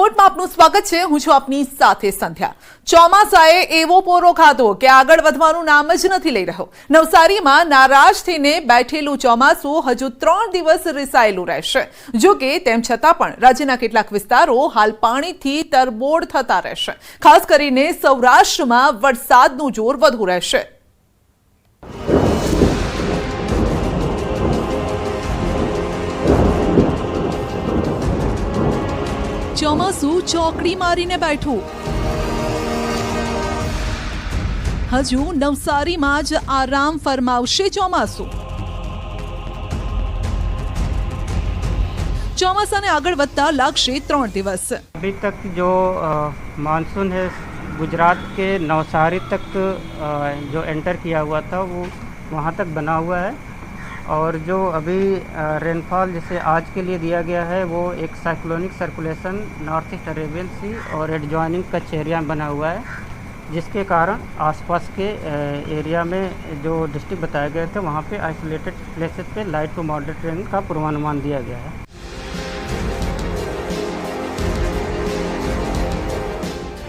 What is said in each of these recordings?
રિપોર્ટમાં આપનું સ્વાગત છે. હું છું આપની સાથે સંધ્યા. ચોમાસાએ એવો પોરો ખાધો કે આગળ વધવાનું નામ જ નથી લઈ રહ્યો. નવસારીમાં નારાજ થઈને બેઠેલું ચોમાસું હજુ ત્રણ દિવસ રિસાયેલું રહેશે. જો કે તેમ છતાં પણ રાજ્યના કેટલાક વિસ્તારો હાલ પાણીથી તરબોળ થતા રહેશે. ખાસ કરીને સૌરાષ્ટ્રમાં વરસાદનું જોર વધુ રહેશે. ચોમાસું ચોકડી મારીને બેઠું હજુ નવસારીમાં જ આરામ ફરમાવશે ચોમાસું ચોમાસાને આગળ વધતા લાગશે ત્રણ દિવસ अभी तक जो अ, मानसून है गुजरात के नवसारी तक अ, जो एंटर किया हुआ था वो वहाँ तक बना हुआ है और जो अभी अ, रेनफॉल जैसे आज के लिए दिया गया है वो एक cyclonic circulation north east Arabian sea और एडजॉइनिंग कच्छ एरिया में बना हुआ है जिसके कारण आसपास के अ, एरिया में जो डिस्ट्रिक्ट बताए गए थे वहाँ पे आइसोलेटेड प्लेसेस पे लाइट टू मॉडरेट रेन का पूर्वानुमान दिया गया है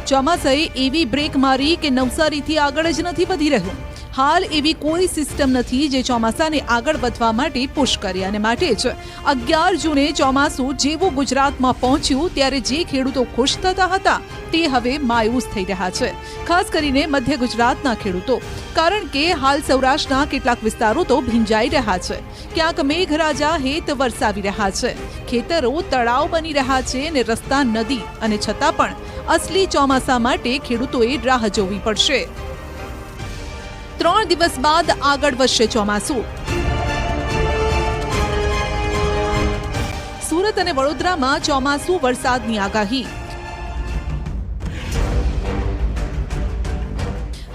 ચોમાસાએ એવી બ્રેક મારી કે નવસારીથી આગળ જ નથી વધી રહ્યું હાલ એવી કોઈ સિસ્ટમ નથી જે ચોમાસાને આગળ વધવા માટે પુશ કરે અને માટે જ. અગિયાર જૂને ચોમાસું જેવું ગુજરાતમાં પહોંચ્યું ત્યારે જે ખેડૂતો ખુશ થતા હતા તે હવે માયુસ થઈ રહ્યા છે, ખાસ કરીને મધ્ય ગુજરાતના ખેડૂતો. કારણ કે હાલ સૌરાષ્ટ્રના કેટલાક વિસ્તારો તો ભીંજાઈ રહ્યા છે. ક્યાંક મેઘરાજા હેત વરસાવી રહ્યા છે. ખેતરો તળાવ બની રહ્યા છે અને રસ્તા નદી અને છતાં પણ અસલી ચોમાસા માટે ખેડૂતોએ રાહ જોવી પડશે. ત્રણ દિવસ બાદ આગળ વધશે ચોમાસું. સુરત અને વડોદરામાં ચોમાસું વરસાદની આગાહી.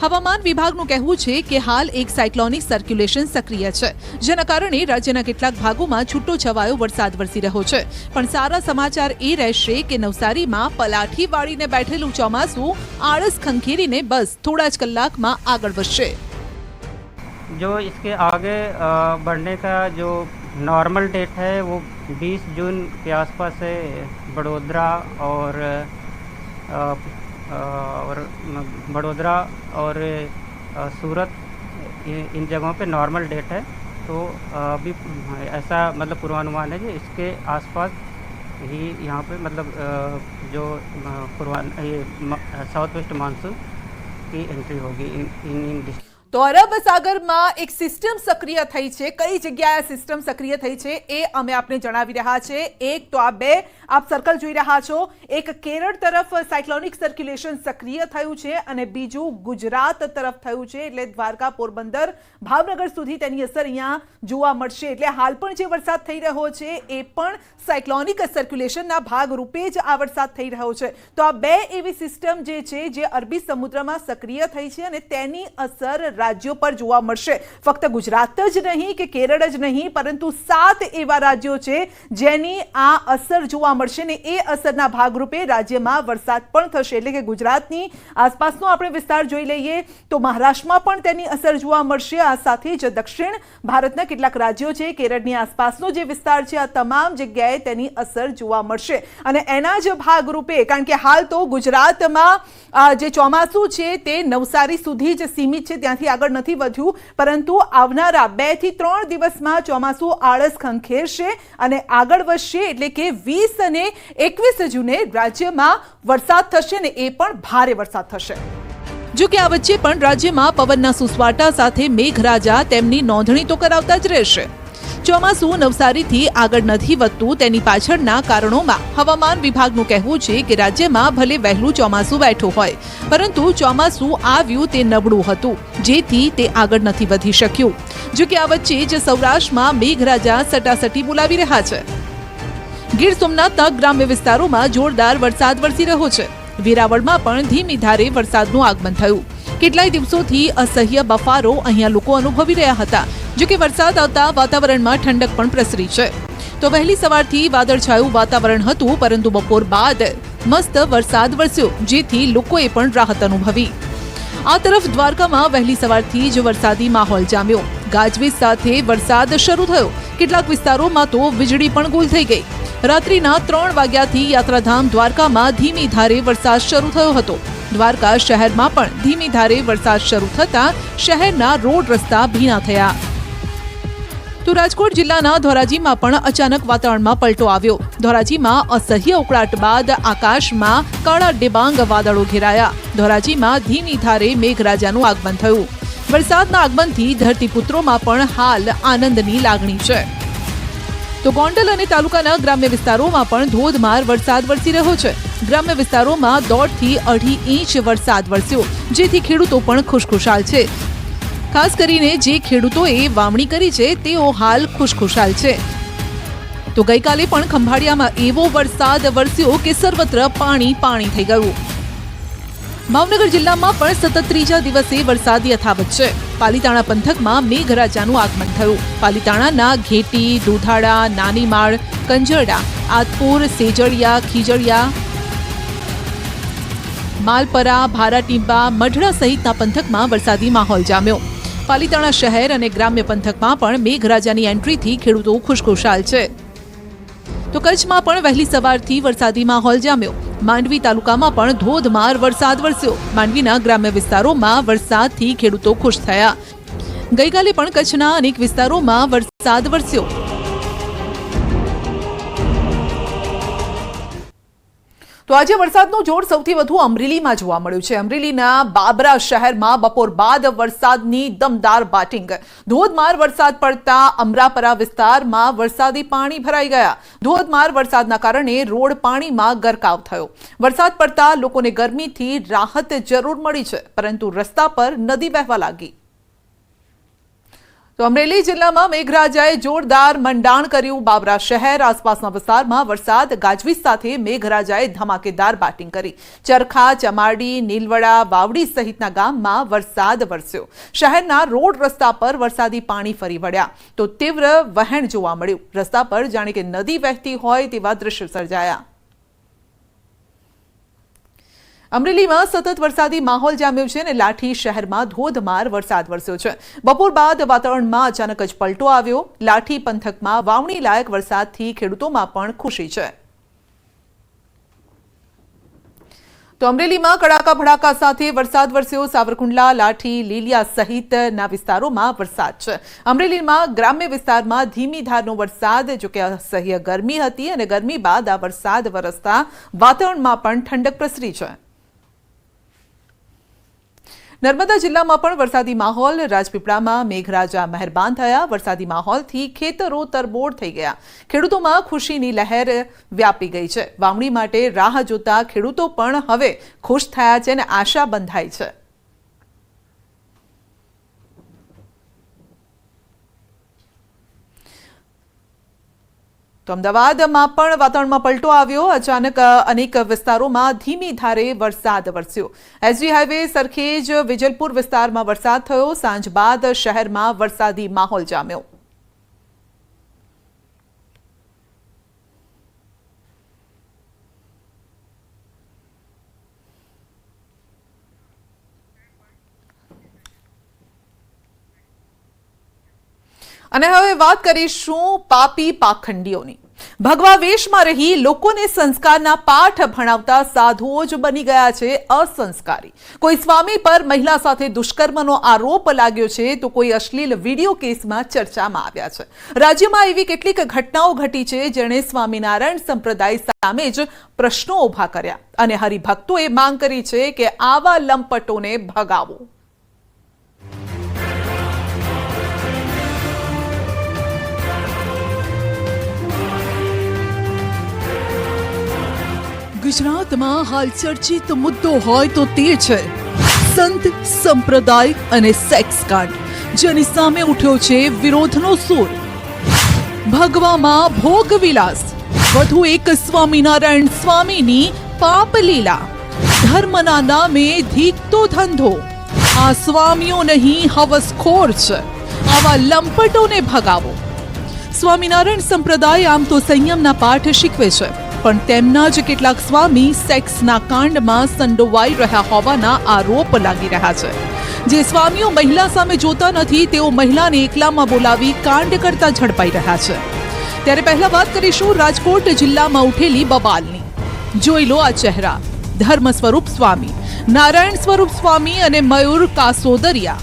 હવામાન વિભાગનું કહેવું છે કે હાલ એક સાયક્લોનિક સર્ક્યુલેશન સક્રિય છે, જેના કારણે રાજ્યના કેટલાક ભાગોમાં છૂટો છવાયો વરસાદ વરસી રહ્યો છે. પણ સારા સમાચાર એ રહેશે કે નવસારીમાં પલાઠી વાળીને બેઠેલું ચોમાસું આળસ ખંખેરીને બસ થોડા જ કલાકમાં આગળ વધશે. जो इसके आगे बढ़ने का जो नॉर्मल डेट है, वो 20 जून के आसपास है, बड़ोदरा और और बड़ोदरा और सूरत इन जगहों पे नॉर्मल डेट है। तो अभी, ऐसा मतलब पूर्वानुमान है कि इसके आसपास ही यहाँ पे मतलब जो पूर्वान, ये साउथ वेस्ट मानसून की एंट्री होगी इन इन इन તો અરબ એક સિસ્ટમ સક્રિય થઈ છે. કઈ જગ્યાએ સિસ્ટમ સક્રિય થઈ છે એ અમે આપને જણાવી રહ્યા છે. એક તો આ બે આપ સર્કલ જોઈ રહ્યા છો. એક કેરળ તરફ સાયક્લોનિક સર્ક્યુલેશન સક્રિય થયું છે અને બીજું ગુજરાત તરફ થયું છે. એટલે દ્વારકા, પોરબંદર, ભાવનગર સુધી તેની અસર અહીંયા જોવા મળશે. એટલે હાલ પણ જે વરસાદ થઈ રહ્યો છે એ પણ સાયક્લોનિક સર્ક્યુલેશનના ભાગ રૂપે જ આ વરસાદ થઈ રહ્યો છે. તો આ બે એવી સિસ્ટમ જે છે જે અરબી સમુદ્રમાં સક્રિય થઈ છે અને તેની અસર રાજ્યો પર જોવા મળશે. ફક્ત ગુજરાત જ નહીં કે કેરળ જ નહીં, પરંતુ સાત એવા રાજ્યો છે જેની આ અસર જોવા મળશે ને એ અસરના ભાગરૂપે રાજ્યમાં વરસાદ પણ થશે. એટલે કે ગુજરાતની આસપાસનો આપણે વિસ્તાર જોઈ લઈએ તો મહારાષ્ટ્રમાં પણ તેની અસર જોવા મળશે. આ સાથે જ દક્ષિણ ભારતના કેટલાક રાજ્યો છે કેરળની આસપાસનો જે વિસ્તાર છે, આ તમામ જગ્યાએ તેની અસર જોવા મળશે. અને એના જ ભાગરૂપે, કારણ કે હાલ તો ગુજરાતમાં જે ચોમાસું છે તે નવસારી સુધી જ સીમિત છે. ત્યાંથી આગળ નથી વધ્યું, પરંતુ આવનારા બેથી ત્રણ દિવસમાં ચોમાસું આળસ ખંખેરશે અને આગળ વધશે એટલે કે વીસ અને એકવીસ જૂને રાજ્યમાં વરસાદ થશે ને એ પણ ભારે વરસાદ થશે. જો કે આ વચ્ચે પણ રાજ્યમાં પવનના સુસવાટા સાથે મેઘરાજા તેમની નોંધણી તો કરાવતા જ રહેશે. ચોમાસું નવસારીથી આગળ નથી વધતું, તેની પાછળના કારણોમાં હવામાન વિભાગનું કહેવું છે કે રાજ્યમાં ભલે વહેલું ચોમાસું બેઠું હોય, પરંતુ ચોમાસું આવ્યું તે નબળું હતું, જેથી તે આગળ નથી વધી શક્યું. જો કે આ વચ્ચે જ સૌરાષ્ટ્રમાં મેઘરાજા સટાસટી બોલાવી રહ્યા છે. ગીર સોમનાથના ગ્રામ્ય વિસ્તારોમાં જોરદાર વરસાદ વરસી રહ્યો છે. વેરાવળમાં પણ ધીમી ધારે વરસાદનું આગમન થયું. કેટલાય દિવસોથી અસહ્ય બફારો અહીંયા લોકો અનુભવી રહ્યા હતા, જો કે વરસાદ આવતા વાતાવરણમાં ઠંડક પણ પ્રસરી છે. તો વહેલી સવારથી વાદળછાયું વાતાવરણ હતું, પરંતુ બપોર બાદ મસ્ત વરસાદ વરસ્યો, જેથી લોકોએ પણ રાહત અનુભવી. આ તરફ દ્વારકામાં વહેલી સવારથી જ વરસાદી માહોલ જામ્યો. ગાજવીજ સાથે વરસાદ શરૂ થયો. કેટલાક વિસ્તારોમાં તો વીજળી પણ ગુલ થઈ ગઈ. રાત્રિના ત્રણ વાગ્યાથી યાત્રાધામ દ્વારકામાં ધીમી ધારે વરસાદ શરૂ થયો હતો. દ્વારકા શહેરમાં પણ ધીમી ધારે વરસાદ શરૂ થતાં શહેરના રોડ રસ્તા ભીના થયા. તો રાજકોટ જિલ્લાના ધોરાજીમાં પણ અચાનક વાતાવરણમાં પલટો આવ્યો. ધોરાજીમાં અસહ્ય ઉકળાટ બાદ આકાશમાં કાળા ડિબાંગ વાદળો ઘેરાયા. ધોરાજીમાં ધીમી ધારે મેઘરાજાનું આગમન થયું. વરસાદના આગમનથી ધરતીપુત્રોમાં પણ હાલ આનંદની લાગણી છે. તો ગોંડલ અને તાલુકાના ગ્રામ્ય વિસ્તારોમાં પણ ધોધમાર વરસાદ વરસી રહ્યો છે. ગ્રામ્ય વિસ્તારોમાં દોઢથી અઢી ઇંચ વરસાદ વરસ્યો, જેથી ખેડૂતો પણ ખુશખુશાલ છે. ખાસ કરીને જે ખેડૂતોએ વાવણી કરી છે, તેઓ હાલ ખુશખુશાલ છે. તો ગઈકાલે પણ ખંભાળિયામાં એવો વરસાદ વરસ્યો કે સર્વત્ર પાણી પાણી થઈ ગયું. ભાવનગર જિલ્લામાં પણ સતત ત્રીજા દિવસે વરસાદ યથાવત છે. પાલીતાણા પંથકમાં મેઘરાજાનું આગમન થયું. પાલીતાણાના ઘેટી, દુધાળા, નાનીમાળ, કંજરડા આતપુર સેજડિયા ખીજડિયા માલપરા, ભારાટીંબા, મઢડા સહિતના પંથકમાં વરસાદી માહોલ જામ્યો. પાલીતાણા શહેર અને ગ્રામ્ય પંથકમાં પણ મેઘરાજાની એન્ટ્રીથી ખેડૂતો ખુશખુશાલ છે. તો કચ્છમાં પણ વહેલી સવારથી વરસાદી માહોલ જામ્યો. માંડવી તાલુકામાં પણ ધોધમાર વરસાદ વરસ્યો. માંડવીના ગ્રામ્ય વિસ્તારોમાં વરસાદથી ખેડૂતો ખુશ થયા. ગઈકાલે પણ કચ્છના અનેક વિસ્તારોમાં વરસાદ વરસ્યો. તો આજે વરસાદનું જોર સૌથી વધુ અમરેલીમાં જોવા મળ્યું છે. અમરેલીના બાબરા શહેરમાં બપોર બાદ વરસાદની દમદાર બાટિંગ. ધોધમાર વરસાદ પડતા અમરાપરા વિસ્તારમાં વરસાદી પાણી ભરાઈ ગયા. ધોધમાર વરસાદના કારણે રોડ પાણીમાં ગરકાવ થયો. વરસાદ પડતા લોકોને ગરમીથી રાહત જરૂર મળી છે, પરંતુ રસ્તા પર નદી વહેવા લાગી. તો અમરેલી જિલ્લામાં મેઘરાજાએ જોરદાર મંડાણ કર્યું. બાબરા શહેર, આસપાસના વિસ્તારમાં વરસાદ, ગાજવીજ સાથે મેઘરાજાએ ધમાકેદાર બેટિંગ કરી. ચરખા, ચમાડી, નીલવડા, વાવડી સહિતના ગામમાં વરસાદ વરસ્યો. શહેરના રોડ રસ્તા પર વરસાદી પાણી ફરી વળ્યા. તો તીવ્ર વહેણ જોવા મળ્યું. રસ્તા પર જાણે કે નદી વહેતી હોય તેવા દ્રશ્યો સર્જાયા. અમરેલીમાં સતત વરસાદી માહોલ જામ્યો છે અને લાઠી શહેરમાં ધોધમાર વરસાદ વરસ્યો છે. બપોર બાદ વાતાવરણમાં અચાનક જ પલટો આવ્યો. લાઠી પંથકમાં વાવણી લાયક વરસાદથી ખેડૂતોમાં પણ ખુશી છે. તો અમરેલીમાં કડાકા ભડાકા સાથે વરસાદ વરસ્યો. સાવરકુંડલા, લાઠી, લીલિયા સહિતના વિસ્તારોમાં વરસાદ છે. અમરેલીમાં ગ્રામ્ય વિસ્તારમાં ધીમી ધારનો વરસાદ જોકે અસહ્ય ગરમી હતી અને ગરમી બાદ આ વરસાદ વરસતા વાતાવરણમાં પણ ઠંડક પ્રસરી છે. નર્મદા જિલ્લામાં પણ વરસાદી માહોલ, રાજપીપળામાં મેઘરાજા મહેરબાન થયા. વરસાદી માહોલથી ખેતરો તરબોળ થઈ ગયા. ખેડૂતોમાં ખુશીની લહેર વ્યાપી ગઈ છે. વાવણી માટે રાહ જોતા ખેડૂતો પણ હવે ખુશ થયા છે અને આશા બંધાઈ છે. તો અમદાવાદમાં પણ વાતાવરણમાં પલટો આવ્યો. અચાનક અનેક વિસ્તારોમાં ધીમી ધારે વરસાદ વરસ્યો. એસજી હાઈવે સરખેજ વિજલપુર વિસ્તારમાં વરસાદ થયો. સાંજ બાદ શહેરમાં વરસાદી માહોલ જામ્યો. અને હવે વાત કરીશું પાપી પાખંડીઓની. ભગવા વેશમાં રહી લોકોને સંસ્કારના પાઠ ભણાવતા સાધુઓ જ બની ગયા છે અસંસ્કારી. કોઈ સ્વામી પર મહિલા સાથે દુષ્કર્મનો આરોપ લાગ્યો છે તો કોઈ અશ્લીલ વીડિયો કેસમાં ચર્ચામાં આવ્યા છે. રાજ્યમાં એવી કેટલીક ઘટનાઓ ઘટી છે જેણે સ્વામિનારાયણ સંપ્રદાય સામે જ પ્રશ્નો ઊભા કર્યા. અને હરિભક્તોએ માંગ કરી છે કે આવા લંપટોને ભગાવો. ગુજરાતમાં હાલ ચર્ચિત મુદ્દો હોય તો તે છે સંત સંપ્રદાય અને સેક્સ કાંડ, જેની સામે ઉઠ્યો છે વિરોધનો સૂર. ભગવામાં ભોગ વિલાસ, વધુ એક સ્વામિનારાયણ સ્વામીની પાપ લીલા. ધર્મના નામે ધીકતો ધંધો. આ સ્વામીઓ નહીં હવસખોર છે. આવા લંપટોને ભગાવો. સ્વામિનારાયણ સંપ્રદાય આમ તો સંયમના પાઠ શીખવે છે. પણ તેમના જ કેટલાક સ્વામી સેક્સના કાંડમાં સંડોવાઈ રહ્યા હોવાના આરોપ લાગી રહ્યા છે. જે સ્વામીઓ મહિલા સામે જોતા નથી, તેઓ મહિલાને એકલામાં બોલાવી કાંડ કરતા ઝડપાઈ રહ્યા છે. ત્યારે પહેલા વાત કરીશું રાજકોટ જિલ્લામાં ઉઠેલી બબાલની. જોઈ લો આ ચહેરા. ધર્મ સ્વરૂપ સ્વામી, નારાયણ સ્વરૂપ સ્વામી અને મયુર કાસોદરિયા.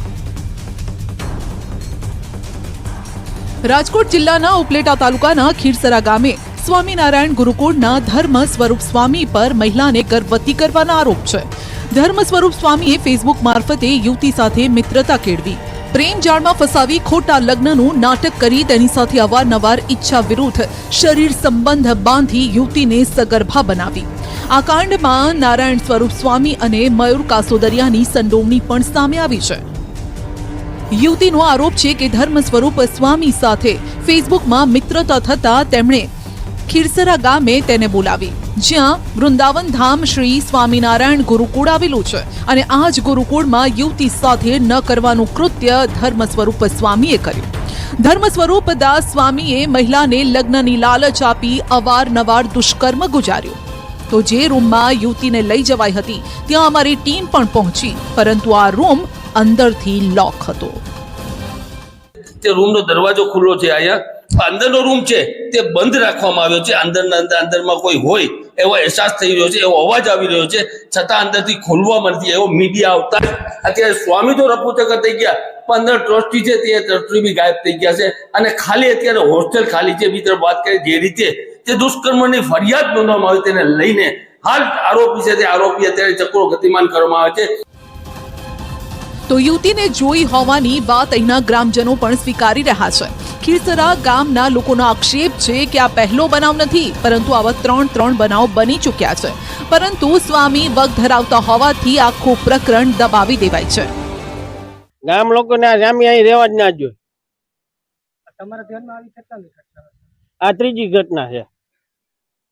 રાજકોટ જિલ્લાના ઉપલેટા તાલુકાના ખીરસરા ગામે સ્વામિનારાયણ ગુરુકુળના ધર્મ સ્વરૂપ સ્વામી પર મહિલાને ગર્ભવતી કરવાના આરોપ છે. ધર્મ સ્વરૂપ સ્વામીએ ફેસબુક મારફતે યુવતી સાથે મિત્રતા કેળવી. પ્રેમ જાળમાં ફસાવી ખોટા લગ્નનું નાટક કરી તેની સાથે અવારનવાર ઈચ્છા વિરુદ્ધ શરીર સંબંધ બાંધી યુવતીને સગર્ભા બનાવી. આ કાંડમાં નારાયણ સ્વરૂપ સ્વામી અને મયુર કાસોદરિયાની સંડોવણી પણ સામે આવી છે. યુવતીનો આરોપ છે કે ધર્મ સ્વરૂપ સ્વામી સાથે ફેસબુકમાં મિત્રતા થતા તેમણે ખીરસરા ગામે તેને બોલાવી. જ્યાં વૃંદાવન ધામ શ્રી સ્વામિનારાયણ ગુરુકુળ આવેલું છે અને આ જ ગુરુકુળમાં યુવતી સાથે ન કરવાનું કૃત્ય ધર્મ સ્વરૂપ સ્વામીએ કર્યું. ધર્મ સ્વરૂપ દાસ સ્વામીએ મહિલાને લગ્નની લાલચ આપી અવારનવાર દુષ્કર્મ ગુજાર્યું. તો જે રૂમમાં યુવતીને લઈ જવાઈ હતી, ત્યાં અમારી ટીમ પણ પહોંચી, પરંતુ આ રૂમ અંદરથી લોક હતો. રૂમનો દરવાજો ખુલ્લો છે અહીંયા. અંદરનો રૂમ છે, તે બંધ રાખવામાં આવ્યો છે. અંદરના અંદર, અંદરમાં કોઈ હોય એવો અહેસાસ થઈ રહ્યો છે, એવો અવાજ આવી રહ્યો છે. છતાં અંદરથી ખોલવામાં નથી એવો મીડિયા આવતા અત્યારે સ્વામી તો રપુચકર થઈ ગયા, પંદર ટ્રસ્ટી છે તે ટ્રસ્ટી બી ગાયબ થઈ ગયા છે. અને ખાલી અત્યારે હોસ્ટેલ ખાલી છે બીજી વાત કરીએ જે રીતે તે દુષ્કર્મની ફરિયાદ નોંધવામાં આવી તેને લઈને હાલ આરોપી છે તે આરોપી અત્યારે ચક્રો ગતિમાન કરવામાં આવે છે. તો યુવતીને જોઈ હોવાની વાત અહીંના ગ્રામજનો પણ સ્વીકારી રહ્યા છે. ખીરસરા ગામના લોકોનો આક્ષેપ છે કે આ પહેલો બનાવ નથી પરંતુ આવા ત્રણ ત્રણ બનાવ બની ચૂક્યા છે. પરંતુ સ્વામી વગ ધરાવતા હોવાથી આખું પ્રકરણ દબાવી દેવાય છે. ગામ લોકોને આ જામી અહીં રહેવા જ ના જોઈએ. તમારા ધ્યાનમાં આવી ઘટના આ ત્રીજી ઘટના છે.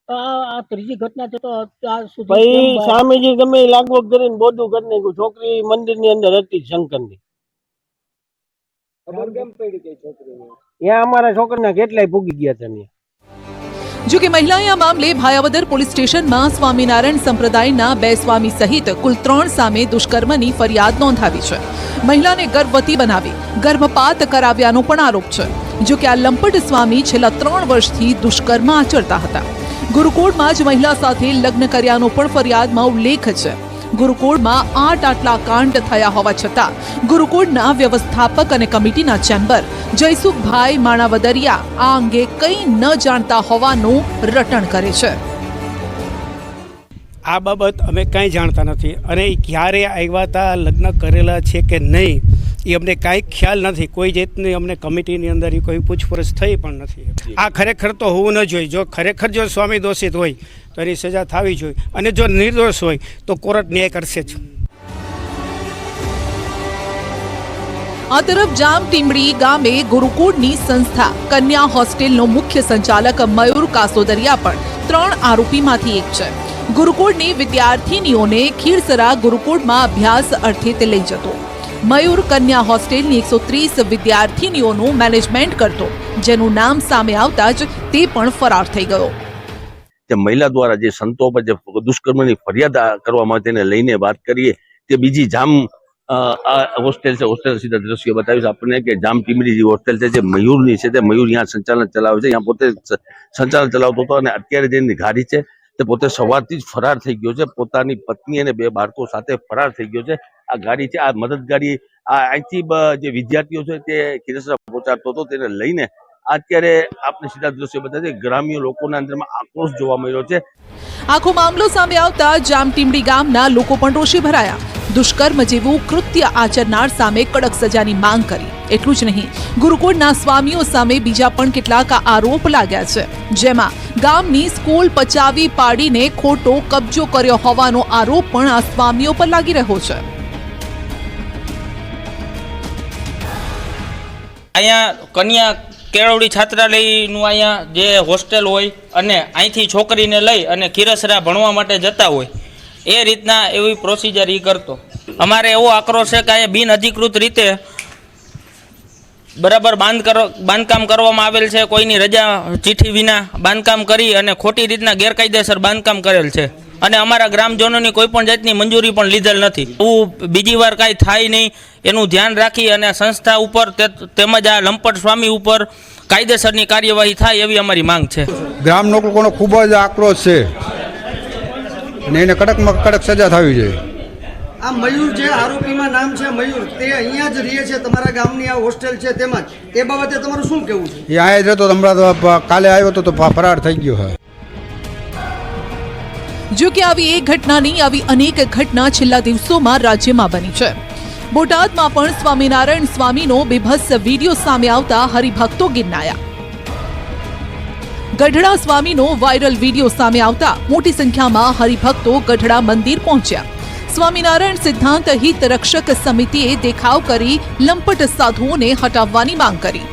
આ ત્રીજી ઘટના છે તો સ્વામીજી ગમે લાગવગ કરીને બધું કરી નાખ્યું. છોકરી મંદિરની અંદર હતી શંકરની. ત્યાં અમારા છોકરાના કેટલાય ભૂગી ગયા છે જો કે મહિલાએ આ મામલે ભાયાવદર પોલીસ સ્ટેશનમાં સ્વામિનારાયણ સંપ્રદાયના બે સ્વામી સહિત કુલ ત્રણ સામે દુષ્કર્મની ફરિયાદ નોંધાવી છે. મહિલાને ગર્ભવતી બનાવી, ગર્ભપાત કરાવ્યાનો પણ આરોપ છે. જો કે આ લંપટ સ્વામી છેલ્લા ત્રણ વર્ષથી દુષ્કર્મ આચરતા હતા. ગુરુકુળમાં જ મહિલા સાથે લગ્ન કર્યાનો પણ ફરિયાદમાં ઉલ્લેખ છે. ગુરુકુળમાં આઠ આટલા કાંડ થયા હોવા છતાં ગુરુકુળના વ્યવસ્થાપક અને કમિટીના ચેમ્બર જયસુખભાઈ માણાવદરિયા આ અંગે કંઈ ન જાણતા હોવાનું રટણ કરે છે. આ બાબત અમે કાંઈ જાણતા નથી. અને એ ક્યારે આવ્યા હતા લગ્ન કરેલા છે કે નહીં એ અમને કાંઈ ખ્યાલ નથી. કોઈ જાતની અમને કમિટીની અંદર એ કોઈ પૂછપરછ થઈ પણ નથી. આ ખરેખર તો હોવું ન જોઈએ. જો ખરેખર જો સ્વામી દોષિત હોય તો એની સજા થવી જોઈએ. અને જો નિર્દોષ હોય તો કોર્ટ ન્યાય કરશે જ. આ તરફ જામ ટીમડી ગામે ગુરુકુળની સંસ્થા કન્યા હોસ્ટેલનો મુખ્ય સંચાલક મયુર કાસોદરિયા પણ ત્રણ આરોપીમાંથી એક છે. ગુરુકુળની વિદ્યાર્થીનીઓને ખીરસરા ગુરુકુળમાં અભ્યાસ અર્થે તે લઈ જતો. મયુર કન્યા હોસ્ટેલની એકસો ત્રીસ વિદ્યાર્થીનીઓનું મેનેજમેન્ટ કરતો, જેનું નામ સામે આવતા જ તે પણ ફરાર થઈ ગયો. તે મહિલા દ્વારા જે સંતો પર જે દુષ્કર્મની ફરિયાદ કરવામાં તેને લઈને વાત કરીએ, તે બીજી જામ હોસ્ટેલ છે, હોસ્ટેલ સીધા દ્રશ્ય બતાવીશ આપણને કે જામ ટીમડી જે હોસ્ટેલ છે, જે મયુરની છે તે મયુર અહીંયા સંચાલન ચલાવે છે અહીંયા પોતે સંચાલન ચલાવતો હતો અને અત્યારે જેની ગાડી છે તે પોતે સવારથી જ ફરાર થઈ ગયો છે. પોતાની પત્ની અને બે બાળકો સાથે ફરાર થઈ ગયો છે. આ ગાડી છે, આ મદદ ગાડી, આ અહીંથી જે વિદ્યાર્થીઓ છે તે કિરસરા પહોંચાડતો હતો. તેને લઈને અત્યારે આપણે સીધા દ્રશ્ય છે ગ્રામ્ય લોકોના અંદરમાં આક્રોશ જોવા મળ્યો છે. આખો મામલો સામે આવતા જામટીમડી ગામના લોકો પણ રોષે ભરાયા. દુષ્કર્મ જેવું કૃત્ય આચરનાર સામે કડક સજાની માંગ કરી. એટલું જ નહીં, ગુરુકુળના સ્વામીઓ સામે બીજા પણ કેટલાક આરોપ લાગ્યા છે. જેમાં ગામની સ્કૂલ પચાવી પાડીને ખોટો કબજો કર્યો હોવાનો આરોપ પણ આ સ્વામીઓ પર લાગી રહ્યો છે. અહીંયા કન્યા કેળવડી છાત્રાલયનું અહીંયા જે હોસ્ટેલ હોય અને અહીંથી છોકરીને લઈ અને ખીરસરા ભણવા માટે જતા હોય, એ રીતના એવી પ્રોસિજર એ કરતો. અમારે એવો આક્રોશ છે કે અહીંયા બિન અધિકૃત રીતે બરાબર બાંધકામ કરવામાં આવેલ છે. કોઈની રજા ચીઠી વિના બાંધકામ કરી અને ખોટી રીતના ગેરકાયદેસર બાંધકામ કરેલ છે. અને અમારા ગ્રામજનોની કોઈ પણ જાતની મંજૂરી પણ લીધેલ નથી. એવું બીજી વાર કાંઈ થાય નહીં, એનું ધ્યાન રાખી અને સંસ્થા ઉપર તેમજ આ લંપટ સ્વામી ઉપર કાયદેસરની કાર્યવાહી થાય એવી અમારી માંગ છે. ગ્રામ લોકોનો ખૂબ જ આક્રોશ છે. અને એને કડકમાં કડક સજા થવી જોઈએ. આ મયુર જે આરોપીમાં નામ છે મયુર તે અહીંયા જ રહે છે તમારા ગામની આ હોસ્ટેલ છે તેમાં જ. એ બાબતે તમારું શું કહેવું છે? એ આયા જ રહેતો હમણાં તો કાલે આવ્યો હતો તો ફરાર થઈ ગયો હોય જો કે આવી એક ઘટના નહીં આવી અનેક ઘટના છેલ્લા દિવસોમાં રાજ્યમાં બની છે. બોટાદમાં પણ સ્વામિનારાયણ સ્વામીનો બેભસ વીડિયો સામે આવતા હરિભક્તો ગિરનાયા. ગઢડા સ્વામીનો વાયરલ વીડિયો સામે આવતા મોટી સંખ્યામાં હરિભક્તો ગઢડા મંદિર પહોંચ્યા. સ્વામિનારાયણ સિદ્ધાંત હિત રક્ષક સમિતિએ દેખાવ કરી લંપટ સાધુઓને હટાવવાની માંગ કરી.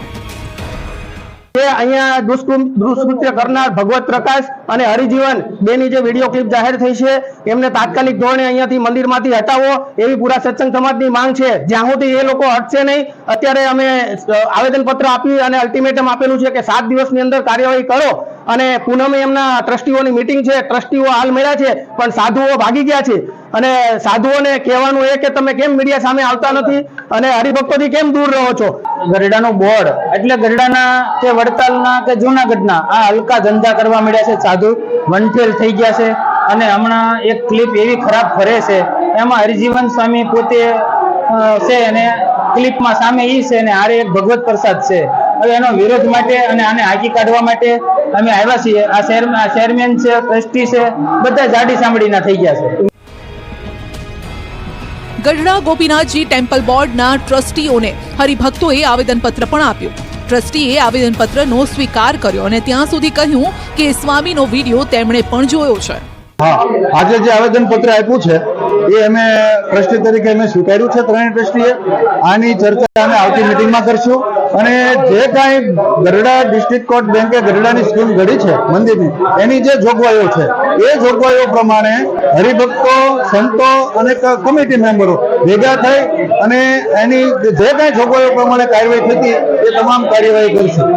અહીંયા દુષ્કૃત દુષ્કૃત્ય કરનાર ભગવત પ્રકાશ અને હરિજીવન બેની જે વીડિયો ક્લિપ જાહેર થઈ છે, એમને તાત્કાલિક ધોરણે અહીંયાથી મંદિરમાંથી હટાવો એવી પૂરા સત્સંગ સમાજની માંગ છે. જ્યાં સુધી એ લોકો હટશે નહીં, અત્યારે અમે આવેદન પત્ર આપી અને અલ્ટિમેટમ આપેલું છે કે સાત દિવસની અંદર કાર્યવાહી કરો અને પૂનમે એમના ટ્રસ્ટીઓની મિટિંગ છે. ટ્રસ્ટીઓ હાલ મળ્યા છે, પણ સાધુઓ ભાગી ગયા છે. અને સાધુઓને કહેવાનું એ કે તમે કેમ મીડિયા સામે આવતા નથી અને હરિભક્તોથી કેમ દૂર રહો છો? ગરડાનું બોર્ડ, એટલે ગરડાના કે વડતાલના કે જૂનાગઢના, આ હલકા ધંધા કરવા મળ્યા છે સાધુ. વનફેલ થઈ ગયા છે અને હમણાં એક ક્લિપ એવી ખરાબ ફરે છે. એમાં હરિજીવન સ્વામી પોતે છે અને ક્લિપમાં સામે ઈ છે અને આરે એક ભગવત પ્રસાદ છે. હવે એનો વિરોધ માટે અને આને હાકી કાઢવા માટે અમે આવ્યા છીએ. આ શહેર આ ચેરમેન છે ટ્રસ્ટી છે, બધા જાડી સાંભળીના થઈ ગયા છે. ગઢડા ગોપીનાથજી ટેમ્પલ બોર્ડના ટ્રસ્ટીઓને હરિભક્તોએ આવેદનપત્ર પણ આપ્યું. ટ્રસ્ટીએ આવેદનપત્રનો સ્વીકાર કર્યો અને ત્યાં સુધી કહ્યું કે સ્વામીનો વીડિયો તેમણે પણ જોયો છે. હા, આજે જે આવેદન પત્ર આપ્યું છે એ અમે ટ્રસ્ટી તરીકે અમે સ્વીકાર્યું છે ત્રણેય ટ્રસ્ટીએ. આની ચર્ચા અમે આવતી મિટિંગમાં કરશું. અને જે કાંઈ ગરડા ડિસ્ટ્રિક્ટ કોર્ટ બેંકે ગરડાની સ્કીમ ઘડી છે, મંદિરની, એની જે જોગવાઈઓ છે, એ જોગવાઈઓ પ્રમાણે હરિભક્તો, સંતો અને કમિટી મેમ્બરો ભેગા થઈ અને એની જે કાંઈ જોગવાઈઓ પ્રમાણે કાર્યવાહી થતી એ તમામ કાર્યવાહી કરશું.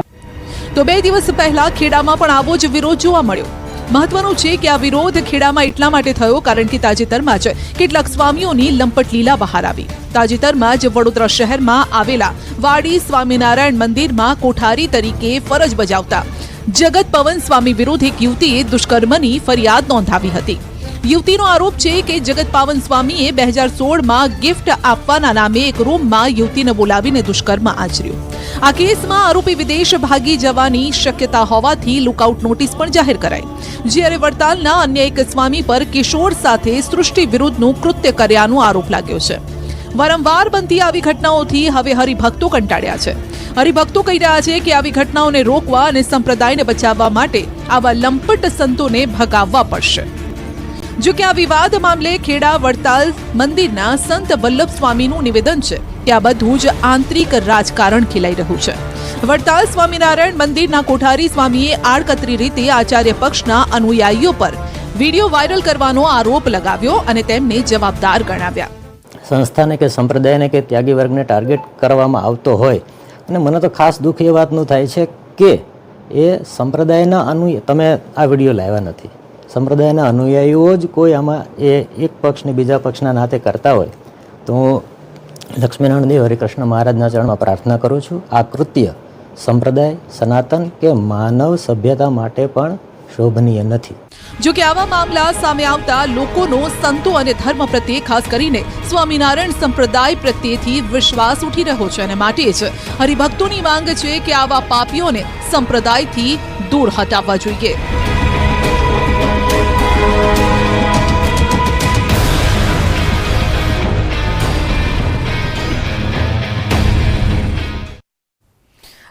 તો બે દિવસ પહેલા ખેડામાં પણ આવો જ વિરોધ જોવા મળ્યો. મહત્વનું છે કે આ વિરોધ ખેડામાં એટલા માટે થયો કારણ કે તાજેતરમાં જ કેટલાક સ્વામીઓની લંપટ લીલા બહાર આવી. તાજેતરમાં જ વડોદરા શહેરમાં આવેલા વાડી સ્વામિનારાયણ મંદિરમાં કોઠારી તરીકે ફરજ બજાવતા જગત પવન સ્વામી વિરુદ્ધ એક યુવતીએ દુષ્કર્મની ફરિયાદ નોંધાવી હતી. યુવતીનો આરોપ છે કે જગત પાવન સ્વામીએ બે હજાર સોળમાં ગિફ્ટ આપવાના નામે એક રૂમમાં યુવતીને બોલાવીને દુષ્કર્મ આચર્યું. આ કેસમાં આરોપી વિદેશ ભાગી જવાની શક્યતા હોવાથી લુકઆઉટ નોટિસ પણ જાહેર કરાઈ. જ્યારે વડતાલના અન્ય એક સ્વામી પર કિશોર સાથે સૃષ્ટિ વિરુદ્ધનું કૃત્ય કર્યાનો આરોપ લાગ્યો છે. વારંવાર બનતી આવી ઘટનાઓથી હવે હરિભક્તો કંટાળ્યા છે. હરિભક્તો કહી રહ્યા છે કે આવી ઘટનાઓને રોકવા અને સંપ્રદાયને બચાવવા માટે આવા લંપટ સંતોને ભગાવવા પડશે. જો કે આ વિવાદ મામલે ખેડા, વડતાલ, મંદિરના સંત વલ્લભ સ્વામીનું નિવેદન છે. કે આ બધું જ આંતરિક રાજકારણ ખેલાઈ રહ્યું છે. વડતાલ સ્વામિનારાયણ મંદિરના કોઠારી સ્વામીએ આડકતરી રીતે આચાર્ય પક્ષના અનુયાયીઓ પર વીડિયો વાયરલ કરવાનો આરોપ લગાવ્યો અને તેમને જવાબદાર ગણાવ્યા. સંસ્થાને કે સંપ્રદાયને કે ત્યાગી વર્ગને ટાર્ગેટ કરવામાં આવતો હોય અને મને તો ખાસ દુઃખ એ વાતનું થાય છે કે એ સંપ્રદાયના અનુ તમે આ વીડિયો લાવ્યા નથી. સંપ્રદાયના અનુયાયીઓ જ કોઈ આમાં એ એક પક્ષને બીજા પક્ષના નાતે કરતા હોય, તો હું લક્ષ્મીનારાયણ દેવ હરિકૃષ્ણ મહારાજના ચરણમાં પ્રાર્થના કરું છું. આ કૃત્ય સંપ્રદાય, સનાતન કે માનવ સભ્યતા માટે પણ શોભનીય નથી. જો કે આવા મામલા સામે આવતા લોકોનો સંતો અને ધર્મ પ્રત્યે ખાસ કરીને સ્વામિનારાયણ સંપ્રદાય પ્રત્યેથી વિશ્વાસ ઉઠી રહ્યો છે અને માટે જ હરિભક્તોની માંગ છે કે આવા પાપીઓને સંપ્રદાયથી દૂર હટાવવા જોઈએ.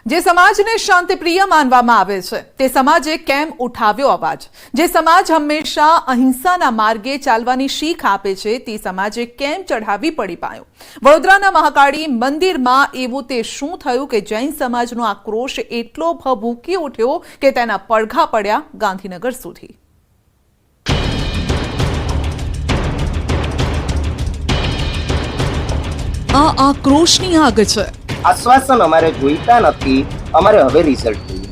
જે સમાજને શાંતિપ્રિય માનવામાં આવે છે, તે સમાજે કેમ ઉઠાવ્યો અવાજ? જે સમાજ હંમેશા અહિંસાના માર્ગે ચાલવાની શીખ આપે છે, તે સમાજે કેમ ચઢાવી પડી પાયો? વડોદરાના મહાકાળી મંદિરમાં એવું તે શું થયું કે જૈન સમાજનો આક્રોશ એટલો ભભૂકી ઉઠ્યો કે તેના પડઘા પડ્યા ગાંધીનગર સુધી? આ આક્રોશની આગ છે. આશ્વાસન અમારે જોઈતા નથી. અમારે હવે રિઝલ્ટ જોઈએ.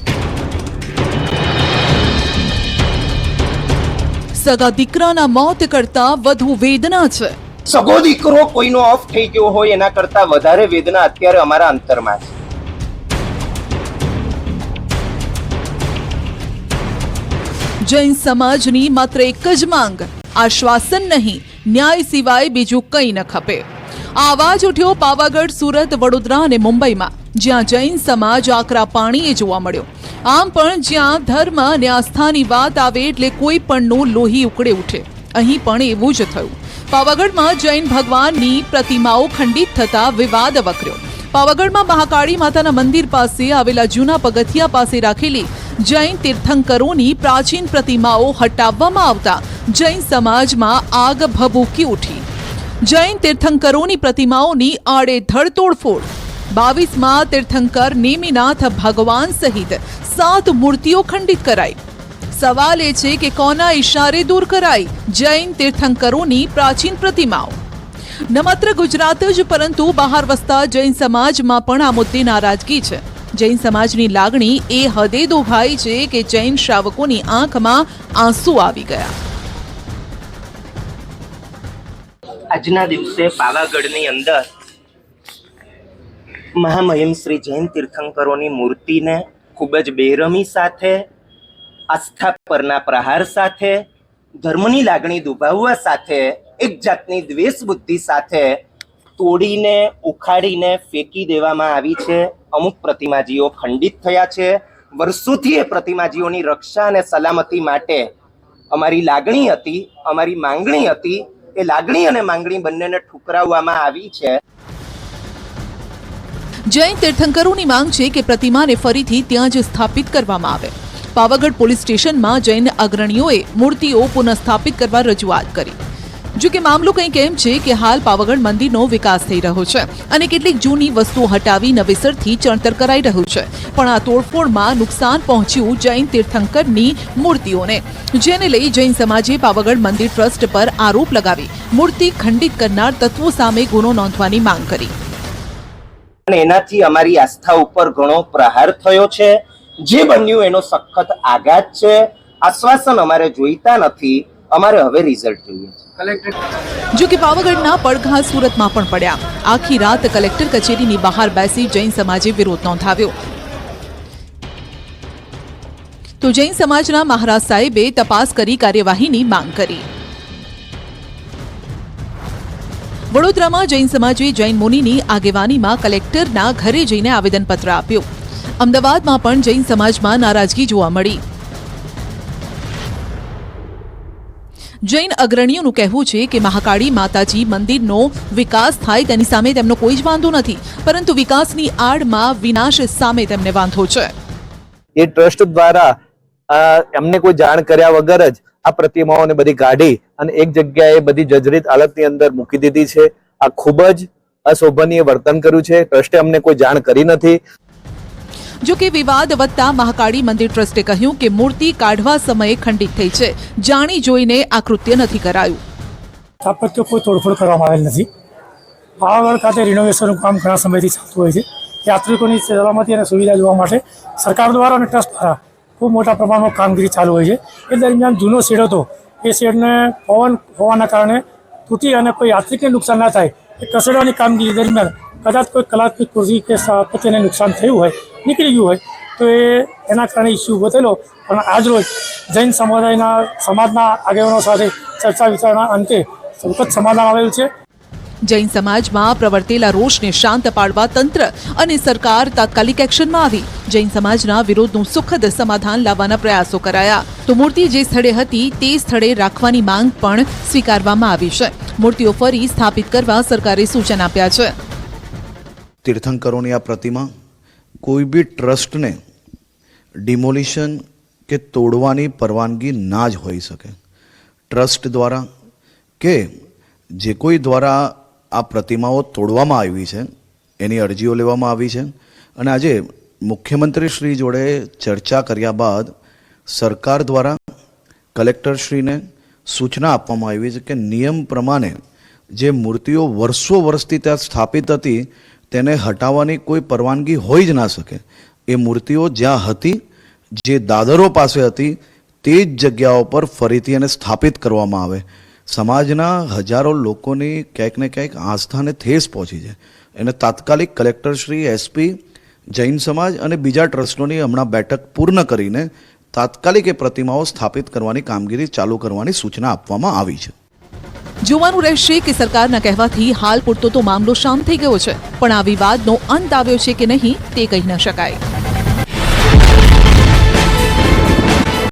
સગા દીકરાના મોત કરતા વધુ વેદના છે. સગો દીકરો કોઈનો ઓફ થઈ ગયો હોય એના કરતા વધારે વેદના અત્યારે અમારા અંતરમાં છે. જૈન સમાજની માત્ર એક જ માંગ. આશ્વાસન નહીં. ન્યાય સિવાય બીજું કંઈ ન ખપે. આ અવાજ ઉઠ્યો પાવાગઢ, સુરત, વડોદરા અને મુંબઈમાં, જ્યાં જૈન સમાજ આકરા પાણીએ જોવા મળ્યો. આમ પણ જ્યાં ધર્મ અને આસ્થાની વાત આવે એટલે કોઈ પણનું લોહી ઉકળે ઉઠે. અહીં પણ એવું જ થયું. પાવાગઢમાં જૈન ભગવાનની પ્રતિમાઓ ખંડિત થતા વિવાદ વકર્યો. પાવાગઢમાં મહાકાળી માતાના મંદિર પાસે આવેલા જૂના પગથિયા પાસે રાખેલી જૈન તીર્થંકરોની પ્રાચીન પ્રતિમાઓ હટાવવામાં આવતા જૈન સમાજમાં આગ ભભૂકી ઉઠી. જૈન તીર્થંકરોની પ્રતિમાઓની આડેધડ તોડફોડ બાવીસમાં તીર્થંકર નેમિનાથ ભગવાન સહિત સાત મૂર્તિઓ ખંડિત કરાઈ. સવાલ એ છે કે કોના ઈશારે દૂર કરાઈ જૈન તીર્થંકરોની પ્રાચીન પ્રતિમાઓ? ન માત્ર ગુજરાત જ, પરંતુ બહાર વસતા જૈન સમાજમાં પણ આ મુદ્દે નારાજગી છે. જૈન સમાજની લાગણી એ હદે દોભાઈ છે કે જૈન શ્રાવકોની આંખમાં આંસુ આવી ગયા. આજના દિવસે પાવાગઢની અંદર મહામહિમ શ્રી જૈન તીર્થંકરોની મૂર્તિને ખૂબ જ બેરમી સાથે, આસ્થા પરના પ્રહાર સાથે, ધર્મની લાગણી દુભાવવા સાથે, એક જાતની દ્વેષ બુદ્ધિ સાથે તોડીને, ઉખાડીને ફેંકી દેવામાં આવી છે. અમુક પ્રતિમાજીઓ ખંડિત થયા છે. વર્ષોથી એ પ્રતિમાજીઓની રક્ષા અને સલામતી માટે અમારી લાગણી હતી, અમારી માંગણી હતી. એ લાગણી અને માંગણી બંનેને ઠુકરાવવામાં આવી છે. જૈન તીર્થંકરોની માંગ છે કે પ્રતિમાને ફરીથી ત્યાં જ સ્થાપિત કરવામાં આવે. પાવાગઢ પોલીસ સ્ટેશનમાં જૈન અગ્રણીઓએ મૂર્તિઓ પુનઃસ્થાપિત કરવા રજૂઆત કરી. જો કે મામલો કંઈક એમ છે કે હાલ પાવાગઢ મંદિરનો વિકાસ થઈ રહ્યો છે અને કેટલીક જૂની વસ્તુઓ હટાવી નવેસરથી ચણતર કરાઈ રહ્યું છે. પણ આ તોડફોડમાં નુકસાન પહોંચ્યું જૈન તીર્થંકરની મૂર્તિઓને, જેને લઈ જૈન સમાજે પાવાગઢ મંદિર ટ્રસ્ટ પર આરોપ લગાવી મૂર્તિ ખંડિત કરનાર તત્વો સામે ગુનો નોંધવાની માંગ કરી. અને એનાથી અમારી આસ્થા ઉપર ઘણો પ્રહાર થયો છે. જે બન્યું એનો સખત આઘાત છે. આશ્વાસન અમારે જોઈતા નથી. અમારે હવે રિઝલ્ટ જોઈએ જો કે પાવાગઢના પડઘા સુરતમાં પણ પડ્યા. આખી રાત કલેક્ટર કચેરીની બહાર બેસી જૈન સમાજે વિરોધ નોંધાવ્યો. તો જૈન સમાજના મહારાજ સાહેબે તપાસ કરી કાર્યવાહીની માંગ કરી. વડોદરામાં જૈન સમાજે જૈન મુનિની આગેવાનીમાં કલેક્ટરના ઘરે જઈને આવેદનપત્ર આપ્યું. અમદાવાદમાં પણ જૈન સમાજમાં નારાજગી જોવા મળી. જૈન અગ્રણીઓનું કહેવું છે કે મહાકાળી માતાજી મંદિરનો વિકાસ થાય તેની સામે તેમનો કોઈ જ વાંધો નથી, પરંતુ વિકાસની આડમાં વિનાશ સામે તેમને વાંધો છે. એ ટ્રસ્ટ દ્વારા એમને કોઈ જાણ કર્યા વગર જ આ પ્રતિમાઓને બધી કાઢી અને એક જગ્યાએ બધી જજરીત હાલતની અંદર મૂકી દીધી છે. આ ખૂબ જ અશોભનીય વર્તન કર્યું છે. ટ્રસ્ટે અમને કોઈ જાણ કરી નથી. જો કે વિવાદ વધતા મહાકાળી મંદિર ટ્રસ્ટે કહ્યું કે મૂર્તિ કાઢવા સમયે ખંડિત થઈ છે. જાણી જોઈને આ કૃત્ય નથી કરાયું. સ્થાપત્ય કોઈ તોડફોડ કરવામાં આવેલ નથી. પાવાગઢ ખાતે રિનોવેશનનું કામ ઘણા સમયથી ચાલતું હોય છે. યાત્રિકોની સલામતી અને સુવિધા જોવા માટે સરકાર દ્વારા અને ટ્રસ્ટ દ્વારા ખૂબ મોટા પ્રમાણમાં કામગીરી ચાલુ હોય છે. એ દરમિયાન જૂનો શેડ હતો. એ શેડને પવન હોવાના કારણે તૂટી અને કોઈ યાત્રિકને નુકસાન ના થાય એ ખસેડવાની કામગીરી દરમિયાન કદાચ કોઈ કલાત્મક કુર્સી કે સ્થાપત્યને નુકસાન થયું હોય, નીકળી ગયું હોય, તો એ એના કારણે ઇસ્યુ ઊભો થયેલો. પણ આજરોજ જૈન સમુદાયના, સમાજના આગેવાનો સાથે ચર્ચા વિચારણા અંતે સંકટ સમાધાન આવેલું છે. જૈન સમાજમાં પ્રવર્તેલા રોષને શાંત પાડવા તંત્ર અને સરકાર તાત્કાલિક એક્શનમાં આવી. જૈન સમાજના વિરોધનું સુખદ સમાધાન લાવવાના પ્રયાસો કરાયા. તો મૂર્તિ જે સ્થળે હતી, તે સ્થળે રાખવાની માંગ પણ સ્વીકારવામાં આવી છે. મૂર્તિઓ ફરી સ્થાપિત કરવા સરકારે સૂચન આપ્યા છે. તીર્થંકરોની આ પ્રતિમા કોઈ બી ટ્રસ્ટને ડિમોલિશન કે તોડવાની પરવાનગી ના જ હોઈ શકે. ટ્રસ્ટ દ્વારા કે જે કોઈ દ્વારા આ પ્રતિમાઓ તોડવામાં આવી છે, એની અરજીઓ લેવામાં આવી છે. અને આજે મુખ્યમંત્રી શ્રી જોડે ચર્ચા કર્યા બાદ સરકાર દ્વારા કલેક્ટરશ્રીને સૂચના આપવામાં આવી છે કે નિયમ પ્રમાણે જે મૂર્તિઓ વર્ષો વર્ષથી ત્યાં સ્થાપિત હતી તેને હટાવવાની કોઈ પરવાનગી હોઈ જ ના શકે. એ મૂર્તિઓ જ્યાં હતી, જે દાદરો પાસે હતી, તે જ જગ્યાઓ પર ફરીથી એને સ્થાપિત કરવામાં આવે. સમાજના હજારો લોકોની ક્યાંક ને ક્યાંક આસ્થાને ઠેસ પહોંચી છે એને તાત્કાલિક કલેક્ટર શ્રી એસપી જૈન સમાજ અને બીજા ટ્રસ્ટોની હમણાં બેઠક પૂર્ણ કરીને તાત્કાલિક એ પ્રતિમાઓ સ્થાપિત કરવાની કામગીરી ચાલુ કરવાની સૂચના આપવામાં આવી છે. જોવાનું રહેશે કે સરકારના કહેવાથી હાલ પૂરતો તો મામલો શાંત થઈ ગયો છે, પણ આ વિવાદનો અંત આવ્યો છે કે નહીં તે કહી ન શકાય.